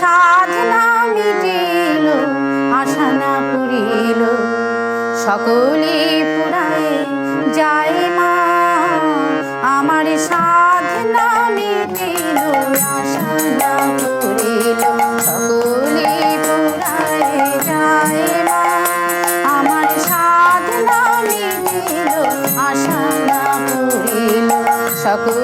সাধনা মিটিল, আশা না পুরিল সকলে পুরাই যায় মা, আমার সাধনা মিটিল, আশা না পুরিল সকলে মা, আমার সাধনা মিটিল, আশা পুরিল সকলে